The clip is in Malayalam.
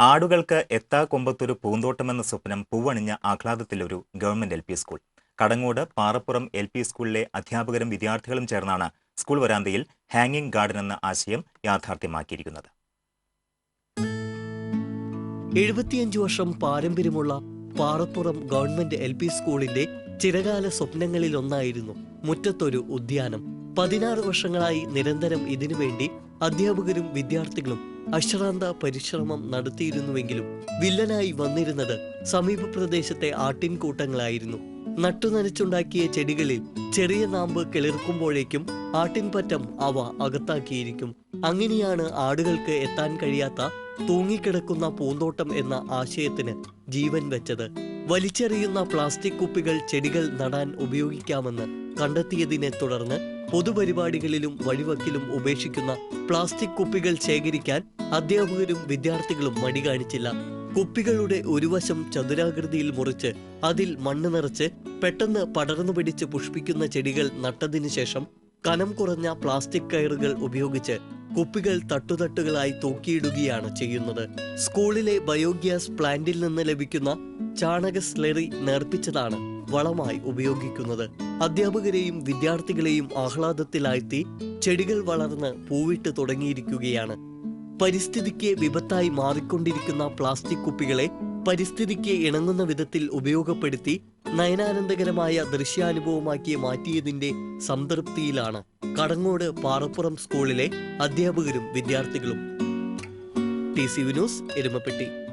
ആടുകൾക്ക് എത്താ കൊമ്പത്തൊരു പൂന്തോട്ടമെന്ന സ്വപ്നം പൂവണിഞ്ഞ ആഹ്ലാദത്തിലൊരു government L P school. Kadangode Parappuram L P സ്കൂളിലെ അധ്യാപകരും വിദ്യാർത്ഥികളും ചേർന്നാണ് സ്കൂൾ വരാന്തയിൽ ഹാങ്ങിംഗ് ഗാർഡൻ എന്ന ആശയം യാഥാർത്ഥ്യമാക്കിയിരിക്കുന്നത്. എഴുപത്തിയഞ്ച് വർഷം പാരമ്പര്യമുള്ള പാറപ്പുറം ഗവൺമെന്റ് എൽ പി സ്കൂളിന്റെ ചിരകാല സ്വപ്നങ്ങളിലൊന്നായിരുന്നു മുറ്റത്തൊരു ഉദ്യാനം. പതിനാറ് വർഷങ്ങളായി നിരന്തരം ഇതിനുവേണ്ടി അധ്യാപകരും വിദ്യാർത്ഥികളും അശ്രാന്ത പരിശ്രമം നടത്തിയിരുന്നുവെങ്കിലും വില്ലനായി വന്നിരുന്നത് സമീപ പ്രദേശത്തെ ആട്ടിൻകൂട്ടങ്ങളായിരുന്നു. നട്ടുനനച്ചുണ്ടാക്കിയ ചെടികളിൽ ചെറിയ നാമ്പ് കിളിർക്കുമ്പോഴേക്കും ആട്ടിൻപറ്റം അവ അകത്താക്കിയിരിക്കും. അങ്ങനെയാണ് ആടുകൾക്ക് എത്താൻ കഴിയാത്ത തൂങ്ങിക്കിടക്കുന്ന പൂന്തോട്ടം എന്ന ആശയത്തിന് ജീവൻ വെച്ചത്. വലിച്ചെറിയുന്ന പ്ലാസ്റ്റിക് കുപ്പികൾ ചെടികൾ നടാൻ ഉപയോഗിക്കാമെന്ന് കണ്ടെത്തിയതിനെ തുടർന്ന് പൊതുപരിപാടികളിലും വഴിവക്കിലും ഉപേക്ഷിക്കുന്ന പ്ലാസ്റ്റിക് കുപ്പികൾ ശേഖരിക്കാൻ അധ്യാപകരും വിദ്യാർത്ഥികളും മടി കാണിച്ചില്ല. കുപ്പികളുടെ ഒരു വശം ചതുരാകൃതിയിൽ മുറിച്ച് അതിൽ മണ്ണ് നിറച്ച് പെട്ടെന്ന് പടർന്നു പിടിച്ച് പുഷ്പിക്കുന്ന ചെടികൾ നട്ടതിനു ശേഷം കനം കുറഞ്ഞ പ്ലാസ്റ്റിക് കയറുകൾ ഉപയോഗിച്ച് കുപ്പികൾ തട്ടുതട്ടുകളായി തൂക്കിയിടുകയാണ് ചെയ്യുന്നത്. സ്കൂളിലെ ബയോഗ്യാസ് പ്ലാന്റിൽ നിന്ന് ലഭിക്കുന്ന ചാണക സ്ലറി നേർപ്പിച്ചതാണ് വളമായി ഉപയോഗിക്കുന്നത്. അധ്യാപകരെയും വിദ്യാർത്ഥികളെയും ആഹ്ലാദത്തിലാഴ്ത്തി ചെടികൾ വളർന്ന് പൂവിട്ട് തുടങ്ങിയിരിക്കുകയാണ്. പരിസ്ഥിതിക്ക് വിപത്തായി മാറിക്കൊണ്ടിരിക്കുന്ന പ്ലാസ്റ്റിക് കുപ്പികളെ പരിസ്ഥിതിക്ക് ഇണങ്ങുന്ന വിധത്തിൽ ഉപയോഗപ്പെടുത്തി നയനാനന്ദകരമായ ദൃശ്യാനുഭവമാക്കി മാറ്റിയതിന്റെ സംതൃപ്തിയിലാണ് കടങ്ങോട് പാറപ്പുറം സ്കൂളിലെ അധ്യാപകരും വിദ്യാർത്ഥികളും. T C Vinos Erumapetty.